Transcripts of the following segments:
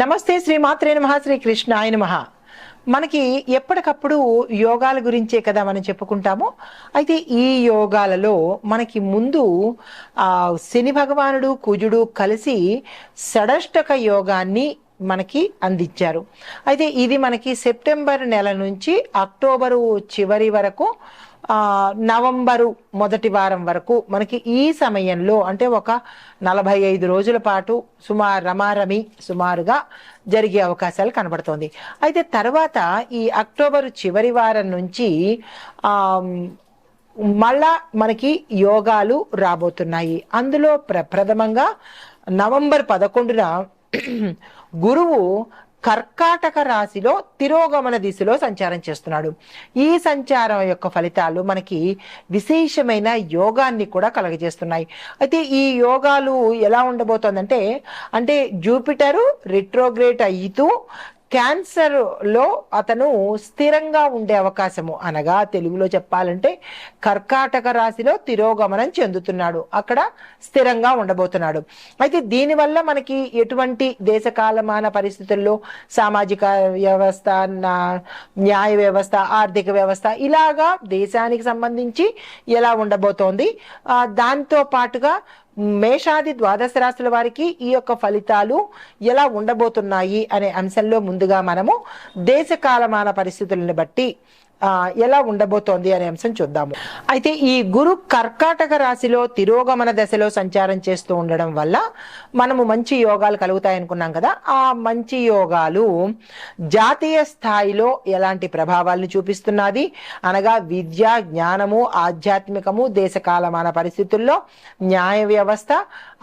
నమస్తే శ్రీ మాత్రే నమ శ్రీ కృష్ణ ఆయన మహా మనకి ఎప్పటికప్పుడు యోగాల గురించే కదా మనం చెప్పుకుంటాము. అయితే ఈ యోగాలలో మనకి ముందు ఆ శని భగవానుడు కుజుడు కలిసి షడష్టక యోగాన్ని మనకి అందించారు. అయితే ఇది మనకి సెప్టెంబర్ నెల నుంచి అక్టోబరు చివరి వరకు నవంబరు మొదటి వారం వరకు మనకి ఈ సమయంలో అంటే ఒక నలభై ఐదు రోజుల పాటు సుమారు రమారమి సుమారుగా జరిగే అవకాశాలు కనబడుతోంది. అయితే తర్వాత ఈ అక్టోబరు చివరి వారం నుంచి మళ్ళా మనకి యోగాలు రాబోతున్నాయి. అందులో ప్ర ప్రథమంగా నవంబర్ పదకొండున గురువు కర్కాటక రాశిలో తిరోగమన దిశలో సంచారం చేస్తున్నాడు. ఈ సంచారం యొక్క ఫలితాలు మనకి విశేషమైన యోగాన్ని కూడా కలగజేస్తున్నాయి. అయితే ఈ యోగాలు ఎలా ఉండబోతోందంటే అంటే జూపిటరు రిట్రోగ్రేట్ అయితూ క్యాన్సర్లో అతను స్థిరంగా ఉండే అవకాశము. అనగా తెలుగులో చెప్పాలంటే కర్కాటక రాశిలో తిరోగమనం చెందుతున్నాడు. అక్కడ స్థిరంగా ఉండబోతున్నాడు. అయితే దీనివల్ల మనకి ఎటువంటి దేశకాలమాన పరిస్థితుల్లో సామాజిక వ్యవస్థ న్యాయ వ్యవస్థ ఆర్థిక వ్యవస్థ ఇలాగా దేశానికి సంబంధించి ఎలా ఉండబోతోంది? దాంతో పాటుగా మేషాది ద్వాదశ రాశుల వారికి ఈ యొక్క ఫలితాలు ఎలా ఉండబోతున్నాయి అనే అంశంలో ముందుగా మనము దేశ కాలమాన పరిస్థితులను బట్టి ఎలా ఉండబోతోంది అనే అంశం చూద్దాము. అయితే ఈ గురు కర్కాటక రాశిలో తిరోగమన దశలో సంచారం చేస్తూ ఉండడం వల్ల మనము మంచి యోగాలు కలుగుతాయి అనుకున్నాం కదా ఆ మంచి యోగాలు జాతీయ స్థాయిలో ఎలాంటి ప్రభావాలను చూపిస్తున్నది? అనగా విద్య జ్ఞానము ఆధ్యాత్మికము దేశకాలమాన పరిస్థితుల్లో న్యాయ వ్యవస్థ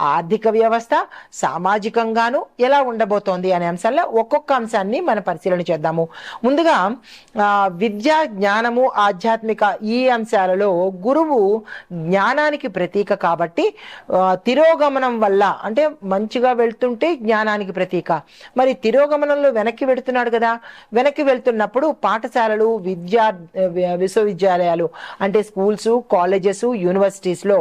ఆర్థిక వ్యవస్థ సామాజికంగాను ఎలా ఉండబోతోంది అనే అంశాల్లో ఒక్కొక్క అంశాన్ని మనం పరిశీలన చేద్దాము. ముందుగా విద్యా విద్య జ్ఞానము ఆధ్యాత్మిక ఈ అంశాలలో గురువు జ్ఞానానికి ప్రతీక కాబట్టి తిరోగమనం వల్ల అంటే మంచిగా వెళ్తుంటే జ్ఞానానికి ప్రతీక. మరి తిరోగమనంలో వెనక్కి వెళుతున్నాడు కదా. వెనక్కి వెళ్తున్నప్పుడు పాఠశాలలు విద్యా విశ్వవిద్యాలయాలు అంటే స్కూల్స్ కాలేజెస్ యూనివర్సిటీస్లో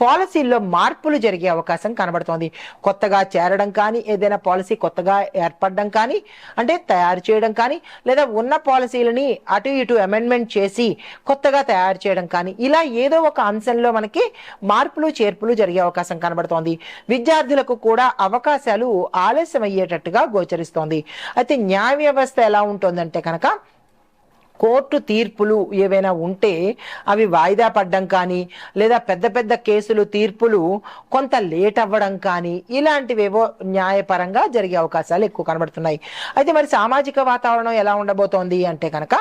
పాలసీల్లో మార్పులు జరిగే అవకాశం అవకాశం కనబడుతోంది. కొత్తగా చేరడం కానీ ఏదైనా పాలసీ కొత్తగా ఏర్పడడం కానీ అంటే తయారు చేయడం కానీ లేదా ఉన్న పాలసీలని అటు ఇటు అమెండ్మెంట్ చేసి కొత్తగా తయారు చేయడం కానీ ఇలా ఏదో ఒక అంశంలో మనకి మార్పులు చేర్పులు జరిగే అవకాశం కనబడుతోంది. విద్యార్థులకు కూడా అవకాశాలు ఆలస్యం అయ్యేటట్టుగా గోచరిస్తోంది. అయితే న్యాయ వ్యవస్థ ఎలా ఉంటుందంటే కనుక కోర్టు తీర్పులు ఏవైనా ఉంటే అవి వాయిదా పడ్డం కానీ లేదా పెద్ద పెద్ద కేసులు తీర్పులు కొంత లేట్ అవ్వడం కానీ ఇలాంటివేవో న్యాయపరంగా జరిగే అవకాశాలు ఎక్కువ కనబడుతున్నాయి. అయితే మరి సామాజిక వాతావరణం ఎలా ఉండబోతోంది అంటే కనుక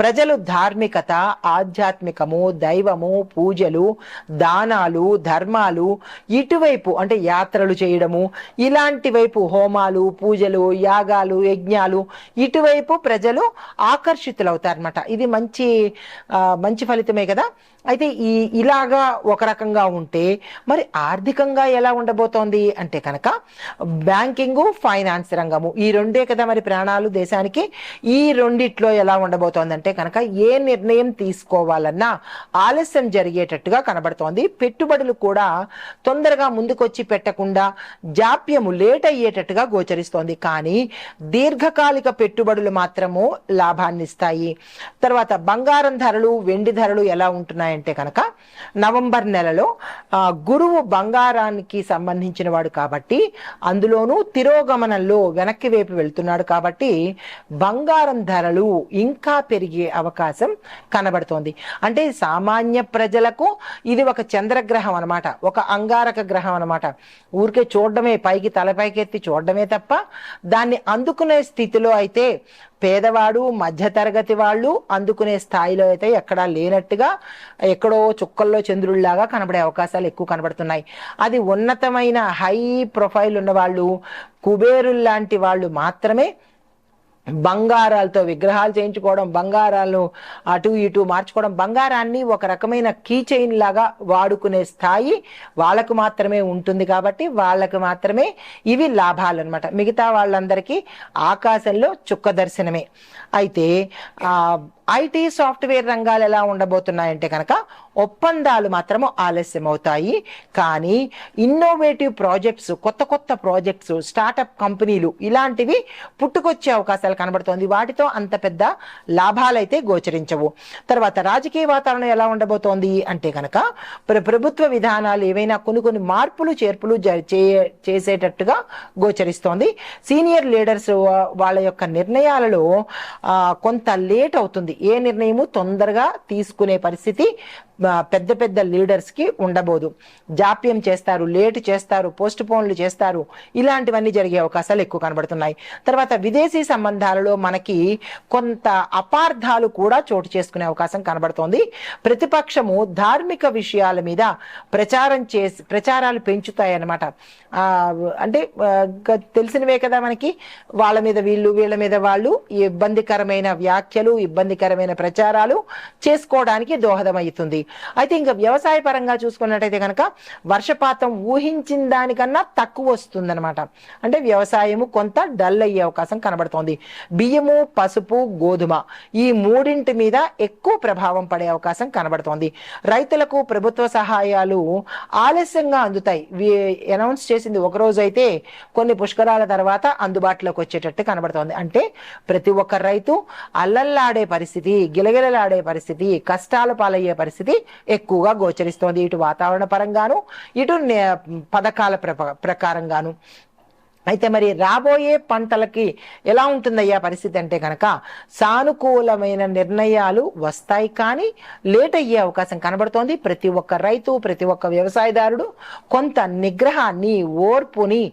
ప్రజలు ధార్మికత ఆధ్యాత్మికము దైవము పూజలు దానాలు ధర్మాలు ఇటువైపు అంటే యాత్రలు చేయడము ఇలాంటి వైపు హోమాలు పూజలు యాగాలు యజ్ఞాలు ఇటువైపు ప్రజలు ఆకర్షితులవుతారు. అనమాట ఇది మంచి మంచి ఫలితమే కదా. అయితే ఈ ఇలాగా ఒక రకంగా ఉంటే మరి ఆర్థికంగా ఎలా ఉండబోతోంది అంటే కనుక బ్యాంకింగ్ ఫైనాన్స్ రంగము. ఈ రెండే కదా మరి ప్రాణాలు దేశానికి. ఈ రెండిట్లో ఎలా ఉండబోతోంది అంటే కనుక ఏ నిర్ణయం తీసుకోవాలన్నా ఆలస్యం జరిగేటట్టుగా కనబడుతోంది. పెట్టుబడులు కూడా తొందరగా ముందుకొచ్చి పెట్టకుండా జాప్యము లేట్ అయ్యేటట్టుగా గోచరిస్తోంది. కానీ దీర్ఘకాలిక పెట్టుబడులు మాత్రము లాభాన్నిస్తాయి. తర్వాత బంగారం ధరలు వెండి ధరలు ఎలా ఉంటున్నాయంటే కనుక నవంబర్ నెలలో ఆ, గురువు బంగారానికి సంబంధించిన వాడు కాబట్టి అందులోనూ తిరోగమనంలో వెనక్కి వైపు వెళ్తున్నాడు కాబట్టి బంగారం ధరలు ఇంకా పెరిగే అవకాశం కనబడుతోంది. అంటే సామాన్య ప్రజలకు ఇది ఒక చంద్రగ్రహం అనమాట ఒక అంగారక గ్రహం అనమాట ఊరికే చూడడమే పైకి తలపైకెత్తి చూడడమే తప్ప దాన్ని అందుకునే స్థితిలో అయితే పేదవాడు మధ్యతరగతి వాళ్ళు అందుకునే స్థాయిలో అయితే ఎక్కడా లేనట్టుగా ఎక్కడో చుక్కల్లో చంద్రుల్లాగా కనబడే అవకాశాలు ఎక్కువ కనబడుతున్నాయి. అది ఉన్నతమైన హై ప్రొఫైల్ ఉన్నవాళ్ళు కుబేరుల్లాంటి వాళ్ళు మాత్రమే బంగారాలతో విగ్రహాలు చేయించుకోవడం బంగారాలను అటు ఇటు మార్చుకోవడం బంగారాన్ని ఒక రకమైన కీ చైన్ లాగా వాడుకునే స్థాయి వాళ్ళకు మాత్రమే ఉంటుంది కాబట్టి వాళ్ళకు మాత్రమే ఇవి లాభాలు అనమాట మిగతా వాళ్ళందరికీ ఆకాశంలో చుక్క దర్శనమే. అయితే ఐటీ సాఫ్ట్వేర్ రంగాలు ఎలా ఉండబోతున్నాయంటే కనుక ఒప్పందాలు మాత్రము ఆలస్యం అవుతాయి కానీ ఇన్నోవేటివ్ ప్రాజెక్ట్స్ కొత్త కొత్త ప్రాజెక్ట్స్ స్టార్టప్ కంపెనీలు ఇలాంటివి పుట్టుకొచ్చే అవకాశాలు కనబడుతోంది. వాటితో అంత పెద్ద లాభాలైతే గోచరించవు. తర్వాత రాజకీయ వాతావరణం ఎలా ఉండబోతోంది అంటే కనుక ప్ర- ప్రభుత్వ విధానాలు ఏవైనా కొన్ని కొన్ని మార్పులు చేర్పులు జ- చేసేటట్టుగా గోచరిస్తోంది. సీనియర్ లీడర్స్ వాళ్ళ యొక్క నిర్ణయాలలో కొంత లేట్ అవుతుంది. ఏ నిర్ణయము తొందరగా తీసుకునే పరిస్థితి పెద్ద పెద్ద లీడర్స్కి ఉండబోదు. జాప్యం చేస్తారు లేట్ చేస్తారు పోస్ట్ పోన్లు చేస్తారు. ఇలాంటివన్నీ జరిగే అవకాశాలు ఎక్కువ కనబడుతున్నాయి. తర్వాత విదేశీ సంబంధాలలో మనకి కొంత అపార్థాలు కూడా చోటు చేసుకునే అవకాశం కనబడుతోంది. ప్రతిపక్షము ధార్మిక విషయాల మీద ప్రచారం చేసి ప్రచారాలు పెంచుతాయి అన్నమాట అంటే తెలిసినవే కదా మనకి? వాళ్ళ మీద వీళ్ళు వీళ్ళ మీద వాళ్ళు ఇబ్బందికరమైన వ్యాఖ్యలు ఇబ్బందికరమైన ప్రచారాలు చేసుకోవడానికి దోహదమవుతుంది. అయితే ఇంకా వ్యవసాయ పరంగా చూసుకున్నట్టయితే కనుక వర్షపాతం ఊహించిన దానికన్నా తక్కువ వస్తుందన్నమాట. అంటే వ్యవసాయము కొంత డల్ అయ్యే అవకాశం కనబడుతోంది. బియ్యము పసుపు గోధుమ ఈ మూడింటి మీద ఎక్కువ ప్రభావం పడే అవకాశం కనబడుతోంది. రైతులకు ప్రభుత్వ సహాయాలు ఆలస్యంగా అందుతాయి. అనౌన్స్ చేసింది ఒక రోజు అయితే కొన్ని పుష్కరాల తర్వాత అందుబాటులోకి వచ్చేటట్టు కనబడుతోంది. అంటే ప్రతి ఒక్క రైతు అల్లల్లాడే పరిస్థితి గిలగిలలాడే పరిస్థితి కష్టాలు పాలయ్యే పరిస్థితి ఎక్కువగా గోచరిస్తోంది ఇటు వాతావరణ పరంగాను ఇటు నే- పథకాల ప్రకారంగాను. అయితే మరి రాబోయే పంటలకి ఎలా ఉంటుందయ్యా పరిస్థితి అంటే కనుక సానుకూలమైన నిర్ణయాలు వస్తాయి కానీ లేట్ అయ్యే అవకాశం కనబడుతోంది. ప్రతి ఒక్క రైతు ప్రతి ఒక్క వ్యవసాయదారుడు కొంత నిగ్రహాన్ని ఓర్పుని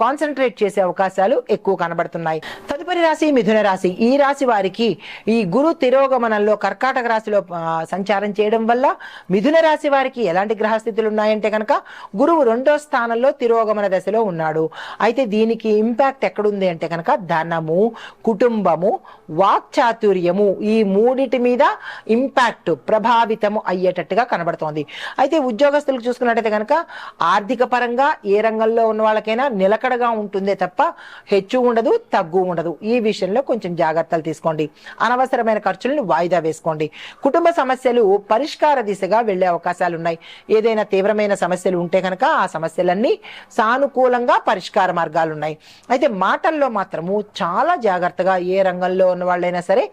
కాన్సన్ట్రేట్ చేసే అవకాశాలు ఎక్కువ కనబడుతున్నాయి. తదుపరి రాశి మిథున రాశి. ఈ రాశి వారికి ఈ గురు తిరోగమనంలో కర్కాటక రాశిలో సంచారం చేయడం వల్ల మిథున రాశి వారికి ఎలాంటి గ్రహస్థితులు ఉన్నాయంటే కనుక గురువు రెండో స్థానంలో తిరోగమన దశలో ఉన్నాడు. అయితే దీనికి ఇంపాక్ట్ ఎక్కడుంది అంటే కనుక ధనము కుటుంబము వాక్చాతుర్యము ఈ మూడిటి మీద ఇంపాక్ట్ ప్రభావితము అయ్యేటట్టుగా కనబడుతోంది. అయితే ఉద్యోగస్తులకు చూసుకున్నట్టయితే కనుక ఆర్థిక పరంగా ఏ రంగంలో ఉన్న వాళ్ళకైనా నిలకడగా ఉంటుందే తప్ప హెచ్చు ఉండదు తగ్గు ఉండదు. ఈ విషయంలో కొంచెం జాగ్రత్తలు తీసుకోండి. అనవసరమైన ఖర్చులను వాయిదా వేసుకోండి. కుటుంబ సమస్యలు పరిష్కార దిశగా వెళ్ళే అవకాశాలు ఉన్నాయి. ఏదైనా తీవ్రమైన సమస్యలు ఉంటే కనుక ఆ సమస్యలన్నీ సానుకూలంగా పరిష్కార మార్గాలు ఉన్నాయి. అయితే మాటల్లో మాత్రము చాలా జాగ్రత్తగా ఏ రంగంలో ఉన్న వాళ్ళైనా సరే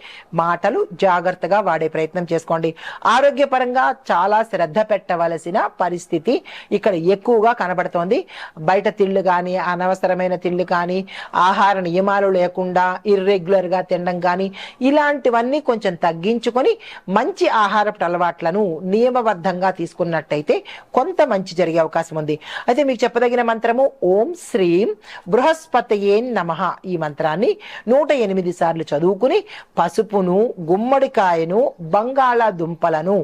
మాటలు జాగ్రత్తగా వాడే ప్రయత్నం చేసుకోండి. ఆరోగ్యపరంగా చాలా శ్రద్ధ పెట్టవలసిన పరిస్థితి ఇక్కడ ఎక్కువగా కనబడుతోంది. బయట తిళ్ళు కానీ అనవసరమైన తిండి కానీ ఆహార నియమాలు లేకుండా ఇర్రెగ్యులర్గా గా తినడం కానీ ఇలాంటివన్నీ కొంచెం తగ్గించుకొని మంచి ఆహారపు అలవాట్లను నియమబద్ధంగా తీసుకున్నట్టయితే కొంత మంచి జరిగే అవకాశం ఉంది. అయితే మీకు చెప్పదగిన మంత్రము ఓం శ్రీం బృహస్పతయే నమ ఈ మంత్రాన్ని నూట ఎనిమిది సార్లు చదువుకుని పసుపును గుమ్మడికాయను బంగాళాదుంపలను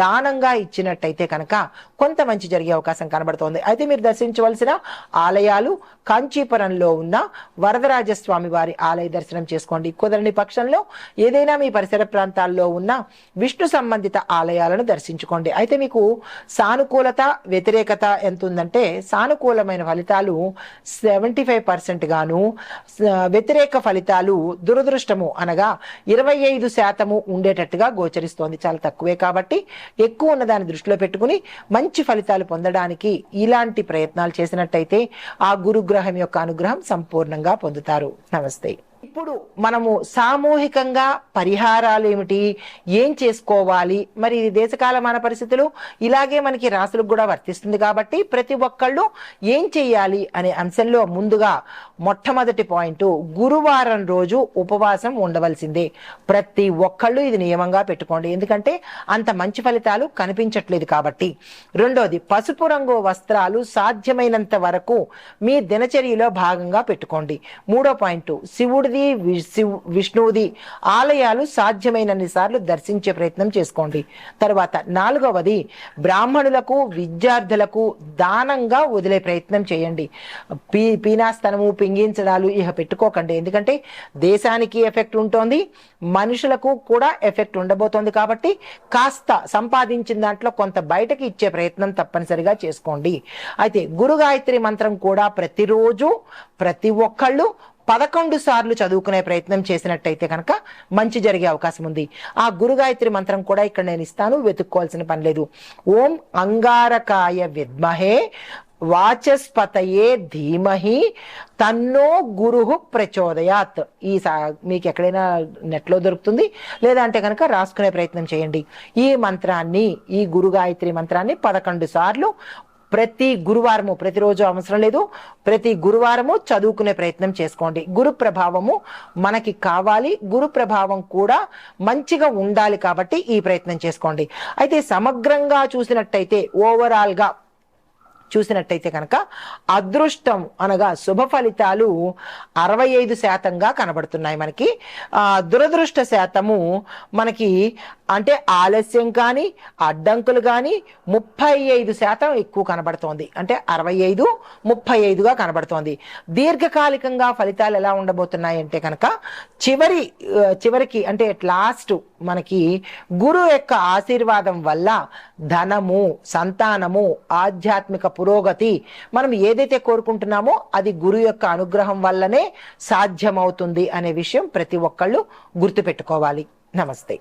దానంగా ఇచ్చినట్టయితే కనుక కొంత మంచి జరిగే అవకాశం కనబడుతోంది. అయితే మీరు దర్శించవలసిన ఆలయాలు కాంచీపురంలో ఉన్న వరదరాజస్వామి వారి ఆలయ దర్శనం చేసుకోండి. కుదరని పక్షంలో ఏదైనా మీ పరిసర ప్రాంతాల్లో ఉన్న విష్ణు సంబంధిత ఆలయాలను దర్శించుకోండి. అయితే మీకు సానుకూలత వ్యతిరేకత ఎంత ఉందంటే సానుకూలమైన ఫలితాలు సెవెంటీ ఫైవ్ పర్సెంట్ గాను వ్యతిరేక ఫలితాలు దురదృష్టము అనగా ఇరవై ఐదు శాతము ఉండేటట్టుగా గోచరిస్తోంది. చాలా తక్కువే కాబట్టి ఎక్కువ ఉన్న దాన్ని దృష్టిలో పెట్టుకుని మంచి ఫలితాలు పొందడానికి ఇలాంటి ప్రయత్నాలు చేసినట్టయితే ఆ గురుగ్రహం యొక్క అనుగ్రహం సంపూర్ణంగా పొందుతారు. నమస్తే. ఇప్పుడు మనము సామూహికంగా పరిహారాలు ఏమిటి ఏం చేసుకోవాలి? మరి ఇది దేశకాలమాన పరిస్థితులు. ఇలాగే మనకి రాసులకు కూడా వర్తిస్తుంది కాబట్టి ప్రతి ఒక్కళ్ళు ఏం చేయాలి అనే అంశంలో ముందుగా మొట్టమొదటి పాయింట్ గురువారం రోజు ఉపవాసం ఉండవలసిందే. ప్రతి ఒక్కళ్ళు ఇది నియమంగా పెట్టుకోండి. ఎందుకంటే అంత మంచి ఫలితాలు కనిపించట్లేదు కాబట్టి. రెండోది పసుపు రంగు వస్త్రాలు సాధ్యమైనంత వరకు మీ దినచర్యలో భాగంగా పెట్టుకోండి. మూడో పాయింట్ శివుడిది విష్ణువుది ఆలయాలు సాధ్యమైనన్ని సార్లు దర్శించే ప్రయత్నం చేసుకోండి. తర్వాత నాలుగవది బ్రాహ్మణులకు విద్యార్థులకు దానంగా వదిలే ప్రయత్నం చేయండి. పీ పీనాస్తనము పింగించడాలు ఇహ పెట్టుకోకండి. ఎందుకంటే దేశానికి ఎఫెక్ట్ ఉంటుంది మనుషులకు కూడా ఎఫెక్ట్ ఉండబోతోంది కాబట్టి కాస్త సంపాదించిన దాంట్లో కొంత బయటకి ఇచ్చే ప్రయత్నం తప్పనిసరిగా చేసుకోండి. అయితే గురు గాయత్రి మంత్రం కూడా ప్రతిరోజు ప్రతి ఒక్కళ్ళు పదకొండు సార్లు చదువుకునే ప్రయత్నం చేసినట్టయితే కనుక మంచి జరిగే అవకాశం ఉంది. ఆ గురుగాయత్రి మంత్రం కూడా ఇక్కడ నేను ఇస్తాను వెతుక్కోవాల్సిన పని లేదు. ఓం అంగారకాయ విద్మహే వాచస్పతయే ధీమహి తన్నో గురుహు ప్రచోదయాత్. ఈ సా మీకు ఎక్కడైనా నెట్లో దొరుకుతుంది లేదా అంటే కనుక రాసుకునే ప్రయత్నం చేయండి. ఈ మంత్రాన్ని ఈ గురు గాయత్రి మంత్రాన్ని పదకొండు సార్లు ప్రతి గురువారము ప్రతిరోజు అవసరం లేదు. ప్రతి గురువారము చదువుకునే ప్రయత్నం చేసుకోండి. గురు ప్రభావము మనకి కావాలి. గురు ప్రభావం కూడా మంచిగా ఉండాలి కాబట్టి ఈ ప్రయత్నం చేసుకోండి. అయితే సమగ్రంగా చూసినట్టయితే ఓవరాల్గా చూసినట్టయితే కనుక అదృష్టం అనగా శుభ ఫలితాలు అరవై ఐదు శాతంగా కనబడుతున్నాయి మనకి. దురదృష్ట శాతము మనకి అంటే ఆలస్యం కానీ అడ్డంకులు కానీ ముప్పై ఐదు శాతం ఎక్కువ కనబడుతోంది. అంటే అరవై ఐదు ముప్పై ఐదుగా కనబడుతోంది. దీర్ఘకాలికంగా ఫలితాలు ఎలా ఉండబోతున్నాయి అంటే కనుక చివరి చివరికి అంటే లాస్ట్ మనకి గురు యొక్క ఆశీర్వాదం వల్ల ధనము సంతానము ఆధ్యాత్మిక పురోగతి మనం ఏదైతే కోరుకుంటున్నామో అది గురు యొక్క అనుగ్రహం వల్లనే సాధ్యమవుతుంది అనే విషయం ప్రతి ఒక్కళ్ళు గుర్తుపెట్టుకోవాలి. నమస్తే.